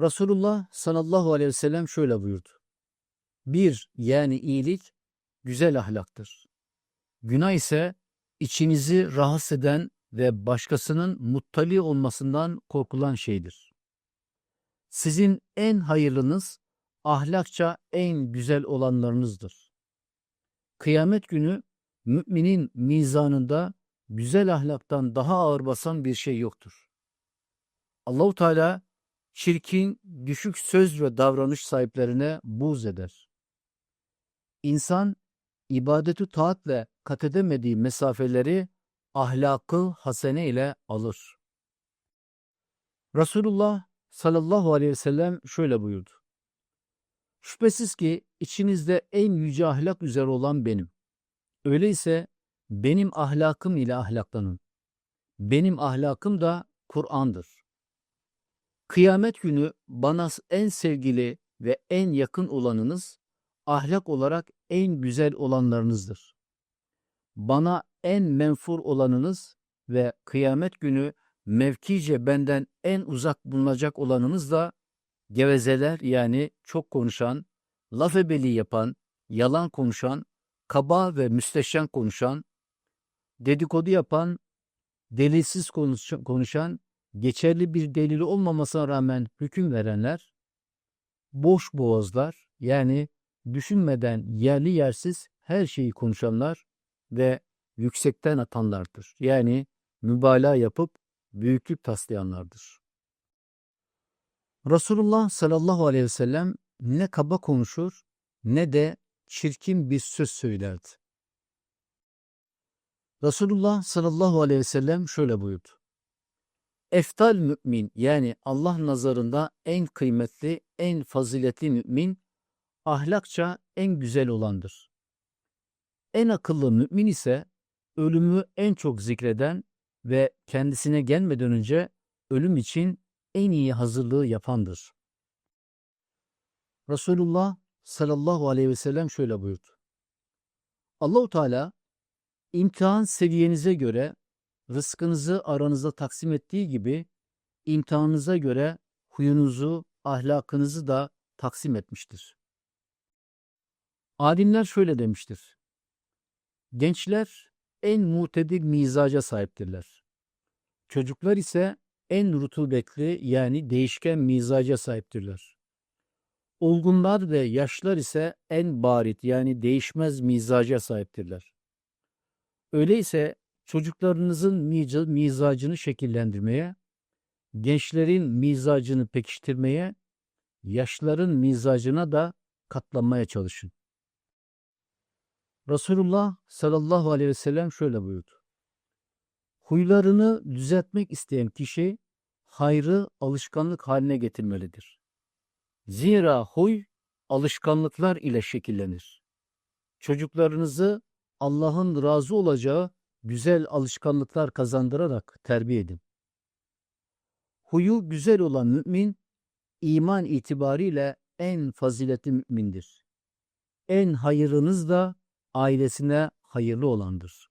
Resulullah sallallahu aleyhi ve sellem şöyle buyurdu. Bir yani iyilik güzel ahlaktır. Günah ise içinizi rahatsız eden ve başkasının muttali olmasından korkulan şeydir. Sizin en hayırlınız ahlakça en güzel olanlarınızdır. Kıyamet günü müminin mizanında güzel ahlaktan daha ağır basan bir şey yoktur. Allahu Teala çirkin, düşük söz ve davranış sahiplerine buz eder. İnsan ibadeti taatle kat edemediği mesafeleri ahlakı hasene ile alır. Resulullah sallallahu aleyhi ve sellem şöyle buyurdu. Şüphesiz ki içinizde en yüce ahlak üzere olan benim. Öyleyse benim ahlakım ile ahlaklanın. Benim ahlakım da Kur'an'dır. Kıyamet günü bana en sevgili ve en yakın olanınız ahlak olarak en güzel olanlarınızdır. Bana en menfur olanınız ve kıyamet günü mevkice benden en uzak bulunacak olanınız da gevezeler yani çok konuşan, laf ebeli yapan, yalan konuşan, kaba ve müsteşen konuşan, dedikodu yapan, delilsiz konuş- konuşan, geçerli bir delili olmamasına rağmen hüküm verenler, boş boğazlar yani düşünmeden yerli yersiz her şeyi konuşanlar ve yüksekten atanlardır. Yani mübalağa yapıp büyüklük taslayanlardır. Resulullah sallallahu aleyhi ve sellem ne kaba konuşur ne de çirkin bir söz söylerdi. Resulullah sallallahu aleyhi ve sellem şöyle buyurdu. Eftal mümin yani Allah nazarında en kıymetli, en faziletli mümin ahlakça en güzel olandır. En akıllı mümin ise ölümü en çok zikreden ve kendisine gelmeden önce ölüm için en iyi hazırlığı yapandır. Resulullah sallallahu aleyhi ve sellem şöyle buyurdu. Allahu Teala imtihan seviyenize göre rızkınızı aranızda taksim ettiği gibi imtihanınıza göre huyunuzu, ahlakınızı da taksim etmiştir. Alimler şöyle demiştir. Gençler en mutedil mizaca sahiptirler. Çocuklar ise en rutubetli yani değişken mizaca sahiptirler. Olgunlar ve yaşlar ise en barit yani değişmez mizaca sahiptirler. Öyleyse çocuklarınızın miza- mizacını şekillendirmeye, gençlerin mizacını pekiştirmeye, yaşların mizacına da katlanmaya çalışın. Resulullah sallallahu aleyhi ve sellem şöyle buyurdu. Huylarını düzeltmek isteyen kişi hayrı alışkanlık haline getirmelidir. Zira huy alışkanlıklar ile şekillenir. Çocuklarınızı Allah'ın razı olacağı güzel alışkanlıklar kazandırarak terbiye edin. Huyu güzel olan mümin iman itibariyle en faziletli mümindir. En hayırınız da ailesine hayırlı olandır.